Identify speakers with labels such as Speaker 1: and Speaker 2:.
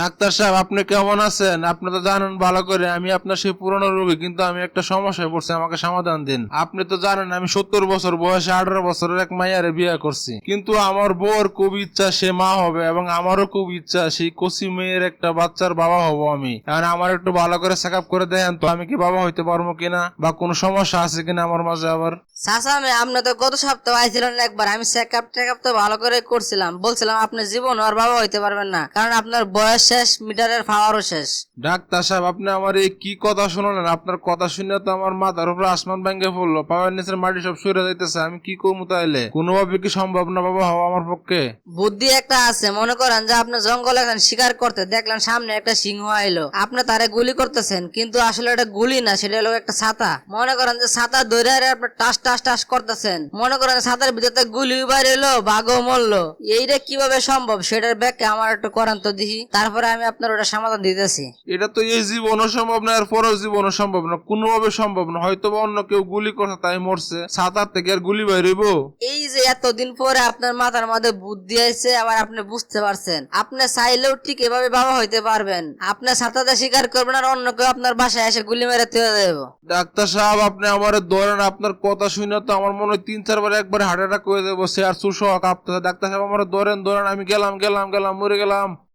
Speaker 1: Doctor সাহেব, আপনি কেমন আছেন? আপনি তো জানেন ভালো করে, আমি আপনার সেই পুরনো রোগী, কিন্তু আমি একটা সমস্যায় পড়ছি, আমাকে সমাধান দিন। আপনি তো জানেন, আমি সত্তর বছর বয়সে আঠারো বছরের এক মাইয়ারে বিয়ে করছি। কিন্তু আমার বউর খুব ইচ্ছা, সে মা হবে, এবং আমারও খুব ইচ্ছা, সেই কচি মেয়ের একটা বাচ্চার বাবা হব আমি। এখন আমার একটু ভালো করে চেক আপ করে দেখেন তো, আমি কি বাবা হইতে পারব কিনা, বা কোনো সমস্যা আছে কিনা আমার মাঝে আবার?
Speaker 2: আমি আপনি তো গত সপ্তাহ আইছিলেন একবার, আমি চেক আপ তো ভালো করে করছিলাম। বলছিলাম আপনি জীবন আর বাবা হইতে পারবেন না, কারণ আপনার বয়স শেষ মিটারের পাওয়ারও শেষ।
Speaker 1: ডাক্তার সাহেব আপনি আমার এই কি কথা শুনলেন? আপনার কথা শুনে তো আমার মাথার উপরে আসমান ভেঙে পড়ল। পাওয়ার নিচের মাটি সব সরে যাইতেছে আমি কি করব তাইলে? কোনোভাবে কি সম্ভব না বাবা হওয়া আমার পক্ষে?
Speaker 2: বুদ্ধি একটা আছে মনে করেন যে আপনি জঙ্গলে এখন শিকার করতে দেখলেন সামনে একটা সিংহ আইলো। আপনি তারে গুলি করতেছেন কিন্তু আসলে এটা গুলি না সেটা হলো একটা ছাতা। মনে করেন যে ছাতা ধরে আপনি টাস টাস টাস করতেছেন। মনে করেন ছাতার ভিতরে গুলি বাইরে এলো বাঘও মরলো। এইটা কীভাবে সম্ভব? সেটার ব্যাখ্যা আমার একটু করান তো দেখি। তারপরে আমি আপনার ওটা সমাধান দিতেছি।
Speaker 1: এটা তো এই জীবনও সম্ভব না আর পরেও জীবনও সম্ভব না কোনোভাবে সম্ভব না। হয়তো বা অন্য কেউ গুলি করছে তাই মরছে। সাঁতার থেকে আর গুলি বাইরেব
Speaker 2: এই যে এতদিন পরে আপনার মাথার মধ্যে বুদ্ধি আছে আবার আপনি বুঝতে পারছেন। আপনি চাইলেও ঠিক এভাবে বাবা হইতে পারবেন। আপনি সাঁতারে স্বীকার করবেন আর অন্য কেউ আপনার বাসায় এসে গুলি মেরে তুলে দেবো।
Speaker 1: ডাক্তার সাহেব আপনি আমার ধরেন আপনার কথা শুনে তো আমার মনে হয় তিন চারবার একবার হার্ট অ্যাটাক করে দেবো সে আর সুসহ কাঁপতেছে। ডাক্তার সাহেব আমার ধরেন ধরেন আমি গেলাম গেলাম গেলাম মরে গেলাম।